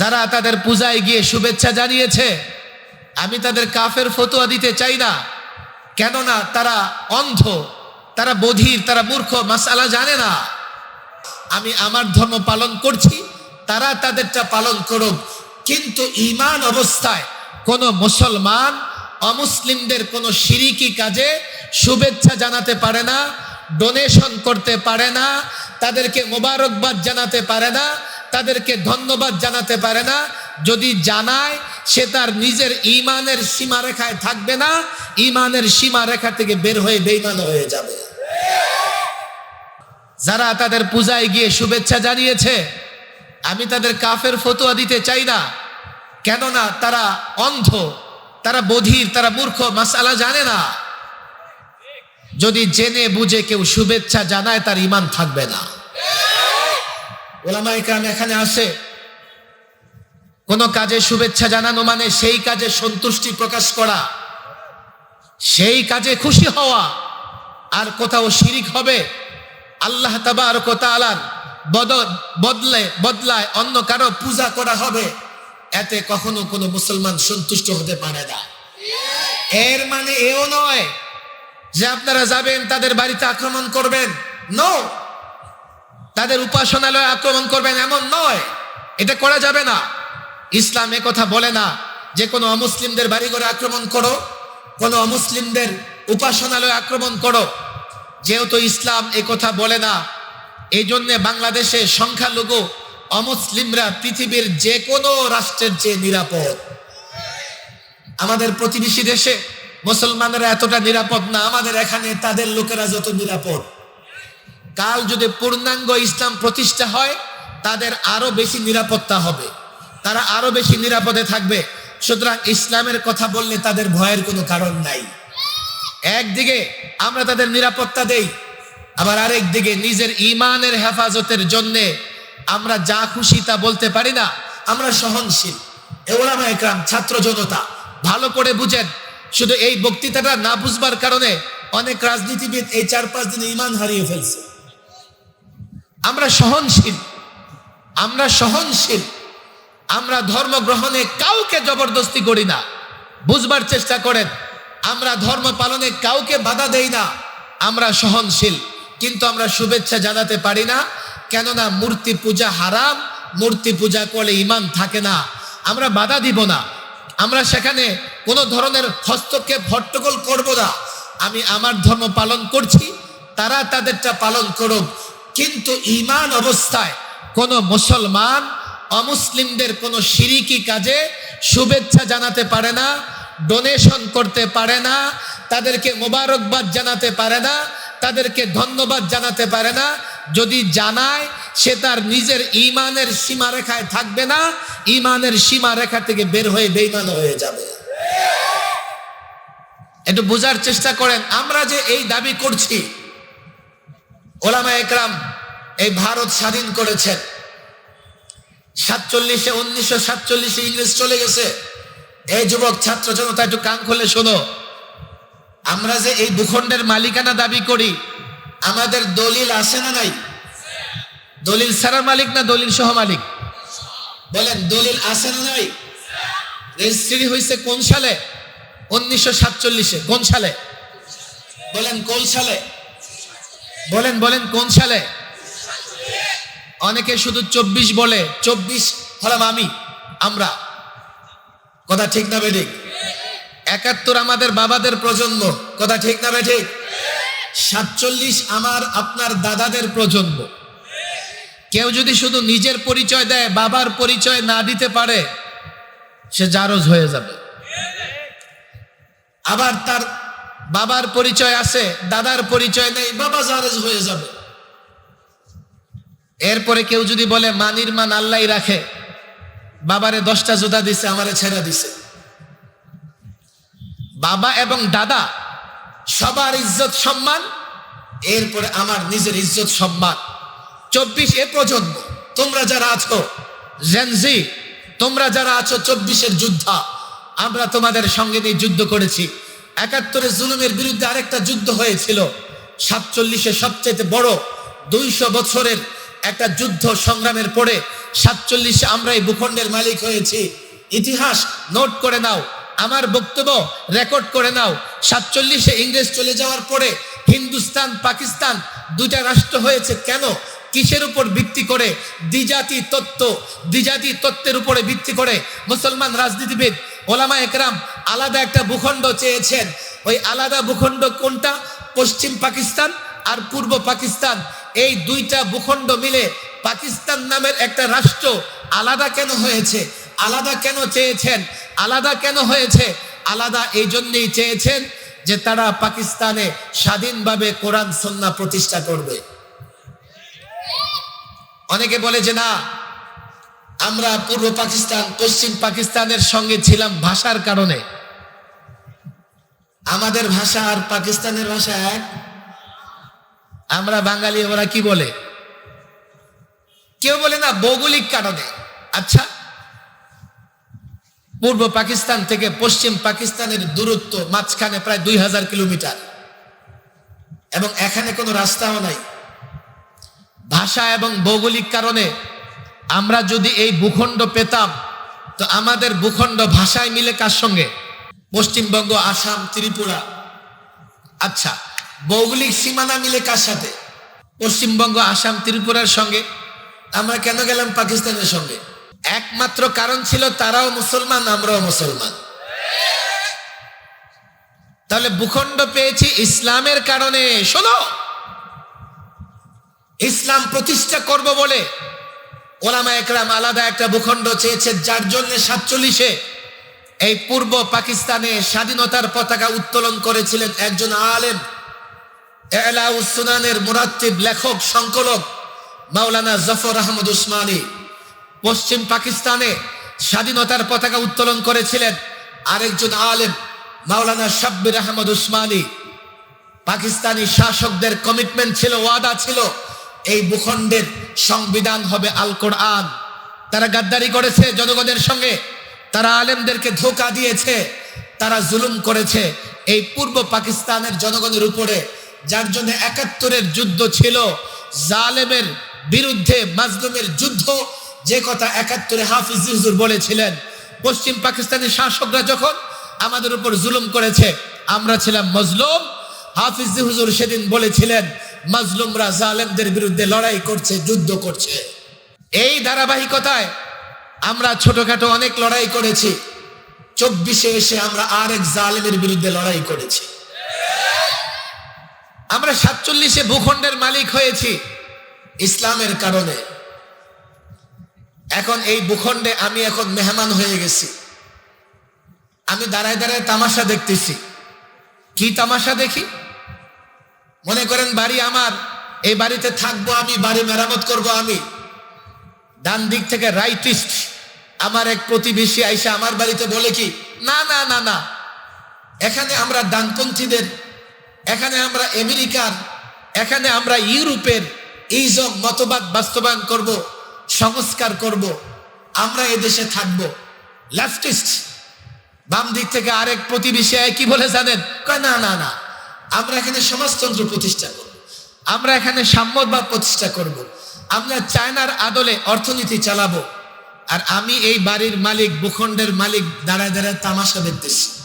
যারা তাদের পূজায় গিয়ে শুভেচ্ছা জানিয়েছে, আমি তাদের কাফের ফতুয়া দিতে চাই না। কেননা তারা অন্ধ, তারা বধির, তারা মূর্খ, মাসালা জানে না। আমি আমার ধর্ম পালন করছি, তারা তাদেরটা পালন করুক। কিন্তু ইমান অবস্থায় কোনো মুসলমান অমুসলিমদের কোনো শিরিকি কাজে শুভেচ্ছা জানাতে পারে না, ডোনেশন করতে পারে না, তাদেরকে মোবারকবাদ জানাতে পারে না তাদেরকে ধন্যবাদ জানাতে পারে না। যদি জানায়, সে তার নিজের ইমানের সীমারেখায় থাকবে না। ইমানের সীমারেখা থেকে বের হয়ে বেইমান হয়ে যাবে। যারা তাদের পূজায় গিয়ে শুভেচ্ছা জানিয়েছে, আমি তাদের কাফের ফতোয়া দিতে চাই না। কেননা তারা অন্ধ, তারা বধির, তারা মূর্খ, মাসালা জানে না। যদি জেনে বুঝে কেউ শুভেচ্ছা জানায়, তার ইমান থাকবে না। ওলামা ইকরাম এখানে আসে। কোন কাজে শুভেচ্ছা জানানো মানে সেই কাজে সন্তুষ্টি প্রকাশ করা। সেই কাজে খুশি হওয়া। আর কোথাও শিরিক হবে। আল্লাহ তাবার বদল, বদলে, বদলায় অন্য কারও পূজা করা হবে। এতে কখনো কোনো মুসলমান সন্তুষ্ট হতে পারে না। এর মানে এও নয় যে আপনারা যাবেন, তাদের বাড়িতে আক্রমণ করবেন। নো তাদের উপাসনালয়ে আক্রমণ করবেন এমন নয়। এটা করা যাবে না। ইসলাম কথা বলে না যে কোনো অমুসলিমদের বাড়িঘরে আক্রমণ করো, কোনো অমুসলিমদের উপাসনালয়ে আক্রমণ করো। যেহেতু ইসলাম কথা বলে না এই জন্যে বাংলাদেশে সংখ্যালঘু অমুসলিমরা পৃথিবীর যে কোনো রাষ্ট্রের চেয়ে নিরাপদ। আমাদের প্রতিবেশী দেশে মুসলমানরা এতটা নিরাপদ না, আমাদের এখানে তাদের লোকেরা যত নিরাপদ। কাল যদি পূর্ণাঙ্গ ইসলাম প্রতিষ্ঠা হয়, তাদের আরও বেশি নিরাপত্তা হবে। তারা আরও বেশি নিরাপদে থাকবে। সুতরাং ইসলামের কথা বললে তাদের ভয়ের কোনো কারণ নাই। একদিকে আমরা তাদের নিরাপত্তা দেই, আবার আরেক দিকে নিজের ইমানের হেফাজতের জন্য আমরা যা খুশি তা বলতে পারি না, আমরা সহনশীল। এওলামা একরাম, ছাত্র জনতা, ভালো করে বুঝেন। শুধু এই বক্তৃতাটা না বুঝবার কারণে অনেক রাজনীতিবিদ এই চার পাঁচ দিনে ইমান হারিয়ে ফেলছে। আমরা সহনশীল আমরা সহনশীল, আমরা ধর্ম গ্রহণে কাউকে জবরদস্তি করি না। বুঝবার চেষ্টা করেন, আমরা ধর্ম পালনে কাউকে বাধা দেই না। আমরা সহনশীল, কিন্তু আমরা শুভেচ্ছা জানাতে পারি না, কেননা মূর্তি পূজা হারাম, মূর্তি পূজা করলে ইমান থাকে না। আমরা বাধা দিব না। আমরা সেখানে কোনো ধরনের হস্তক্ষেপ, হট্টগোল করব না। আমি আমার ধর্ম পালন করছি, তারা তাদেরটা পালন করুক। কিন্তু ইমান অবস্থায় কোনো মুসলমান অমুসলিমদের কোনো শিরিকি কাজে শুভেচ্ছা জানাতে পারে না ডোনেশন করতে পারে না, তাদেরকে মোবারকবাদ জানাতে পারে না, তাদেরকে ধন্যবাদ জানাতে পারে না। যদি জানায়, সে তার নিজের ইমানের সীমারেখায় থাকবে না ইমানের সীমারেখা থেকে বের হয়ে বেইমান হয়ে যাবে। একটু বোঝার চেষ্টা করেন, আমরা যে এই দাবি করছি ওলামা একরাম এই ভারত স্বাধীন করেছেন। সাতচল্লিশে উনিশশো সাতচল্লিশে ইংরেজ চলে গেছে। এই যুবক, ছাত্র জনতা, একটু কান খুলে শোনো। আমরা যে এই ভূখণ্ডের মালিকানা দাবি করি, আমাদের দলিল আছে না নাই? দলিল সারা মালিক না দলিল সহ মালিক? বলেন, দলিল আছে না নাই? রেজিস্ট্রি হয়েছে কোন সালে? উনিশশো সাতচল্লিশে, কোন সালে? বলেন, কোন সালে? বলেন বলেন, কোন সালে? অনেকে শুধু চব্বিশ বলে, চব্বিশ হলাম আমি, আমরা। কথা ঠিক না বেঠিক? একাত্তর আমাদের বাবাদের প্রজন্ম, কথা ঠিক না বেঠিক? সাতচল্লিশ আমার, আপনার দাদাদের প্রজন্ম। কেউ যদি শুধু নিজের পরিচয় দেয়, বাবার পরিচয় না দিতে পারে, সে জারজ হয়ে যাবে। আবার তার বাবার পরিচয় আছে, দাদার পরিচয় নেই, বাবা জারজ হয়ে যাবে। এরপরে কেউ যদি বলে মানির মান আল্লাহ রাখে। বাবারে দশটা জোদা দিছে, আমারে ছেড়ে দিছে। বাবা এবং দাদা, সবার ইজ্জত, সম্মান, এরপরে আমার নিজের ইজ্জত, সম্মান। চব্বিশ এ প্রজন্ম, তোমরা যারা আছো জেনজি তোমরা যারা আছো, চব্বিশের যোদ্ধা, আমরা তোমাদের সঙ্গে নিয়ে যুদ্ধ করেছি। একাত্তরে জুলুমের বিরুদ্ধে আরেকটা যুদ্ধ হয়েছিল। সাতচল্লিশে সবচেয়ে বড় দুইশো বছরের একটা যুদ্ধ সংগ্রামের পরে সাতচল্লিশে আমরা এই ভূখণ্ডের মালিক হয়েছি। ইতিহাস নোট করে নাও, আমার বক্তব্য রেকর্ড করে নাও। সাতচল্লিশে ইংরেজ চলে যাওয়ার পরে হিন্দুস্তান, পাকিস্তান দুটা রাষ্ট্র হয়েছে। কেন? কিসের উপর ভিত্তি করে? দ্বিজাতি তত্ত্ব, দ্বিজাতি তত্ত্বের উপরে ভিত্তি করে। মুসলমান রাজনীতিবিদ, ওলামা একরাম আলাদা একটা ভূখণ্ড চেয়েছেন। ওই আলাদা ভূখণ্ড কোনটা? পশ্চিম পাকিস্তান আর পূর্ব পাকিস্তান। এই দুইটা ভূখণ্ড মিলে পাকিস্তান নামের একটা রাষ্ট্র আলাদা কেন হয়েছে? আলাদা কেন চেয়েছেন? আলাদা কেন হয়েছে? আলাদা এই জন্যেই চেয়েছেন যে তারা পাকিস্তানে স্বাধীনভাবে কোরআন সন্না প্রতিষ্ঠা করবে। অনেকে বলে যে না আমরা পূর্ব পাকিস্তান, পশ্চিম পাকিস্তানের সঙ্গে ছিলাম ভাষার কারণে। আমাদের ভাষা আর পাকিস্তানের ভাষা এক। আমরা বাঙালি, ওরা কি বলে? কেউ বলে না, ভৌগোলিক কারণে। আচ্ছা পূর্ব পাকিস্তান থেকে পশ্চিম পাকিস্তানের দূরত্ব মাঝখানে প্রায় দুই হাজার কিলোমিটার। এবং এখানে কোনো রাস্তাও নাই। ভাষা এবং ভৌগোলিক কারণে আমরা যদি এই ভূখণ্ড পেতাম, তো আমাদের ভূখণ্ড ভাষায় মিলে কার সঙ্গে? পশ্চিমবঙ্গ, আসাম, ত্রিপুরা। আচ্ছা ভৌগোলিক সীমানা মিলে কার সাথে? পশ্চিমবঙ্গ, আসাম, ত্রিপুরার সঙ্গে। আমরা কেন গেলাম পাকিস্তানের সঙ্গে? একমাত্র কারণ ছিল তারাও মুসলমান, আমরাও মুসলমান। তাহলে ভূখণ্ড পেয়েছি ইসলামের কারণে, শোনো। ইসলাম প্রতিষ্ঠা করব বলে ওলামা একরাম আলাদা একটা ভূখণ্ড চেয়েছে, যার জন্য সাতচল্লিশে এই পূর্ব পাকিস্তানে স্বাধীনতার পতাকা উত্তোলন করেছিলেন একজন আলেম এলাউসুনানের মুরাত্তিব লেখক, সংকলক মাওলানা জফর আহমদ উসমানী। পশ্চিম পাকিস্তানে স্বাধীনতার পতাকা উত্তোলন করেছিলেন আরেকজন আলেম, মাওলানা শাব্বির আহমদ উসমানী। পাকিস্তানি শাসকদের কমিটমেন্ট ছিল, ওয়াদা ছিল এই ভূখণ্ডের সংবিধান হবে আল কোরআন তারা গাদ্দারি করেছে জনগণের সঙ্গে, তারা আলেমদেরকে ধোকা দিয়েছে, তারা জুলুম করেছে। এই পূর্ব পাকিস্তানের জনগণের উপরে, যার জন্য একাত্তরের যুদ্ধ ছিল, জালেমের বিরুদ্ধে মাজলুমের যুদ্ধ, যে কথা একাত্তরে হাফিজ হুজুর বলেছিলেন, পশ্চিম পাকিস্তানের শাসকরা যখন আমাদের উপর জুলুম করেছে, আমরা ছিলাম মজলুম, হাফিজ হুজুর সেদিন বলেছিলেন মাজলুমরা জালেমদের বিরুদ্ধে লড়াই করছে, যুদ্ধ করছে। এই ধারাবাহিকতায় আমরা ছোটখাটো অনেক লড়াই করেছি। চব্বিশে এসে আমরা আরেক জালেমের বিরুদ্ধে লড়াই করেছি। আমরা সাতচল্লিশে ভূখণ্ডের মালিক হয়েছি ইসলামের কারণে। এখন এই ভূখণ্ডে আমি এখন মেহমান হয়ে গেছি। আমি দাঁড়ায় দাঁড়ায় তামাশা দেখতেছি। কি তামাশা দেখি? মনে করেন বাড়ি আমার, এই বাড়িতে থাকব আমি, বাড়ি মেরামত করব আমি। ডান দিক থেকে রাইটিস্ট আমার এক প্রতিবেশী আইসা আমার বাড়িতে বলে কি, না না না না। এখানে আমরা ডানপন্থীদের, এখানে আমরা আমেরিকার, এখানে আমরা ইউরোপের এই এইসব মতবাদ বাস্তবায়ন করব, সংস্কার করব, আমরা এদেশে থাকব। লেফটিস্ট বাম দিক থেকে আরেক প্রতিবেশী আয় কি বলে জানেন? না না না। আমরা এখানে সমাজতন্ত্র প্রতিষ্ঠা করব। আমরা এখানে সাম্যবাদ প্রতিষ্ঠা করব। আমরা চায়নার আদলে অর্থনীতি চালাবো। আর আমি এই বাড়ির মালিক, ভূখণ্ডের মালিক, দাঁড়ায় দাঁড়ায় তামাশা দেখতেছি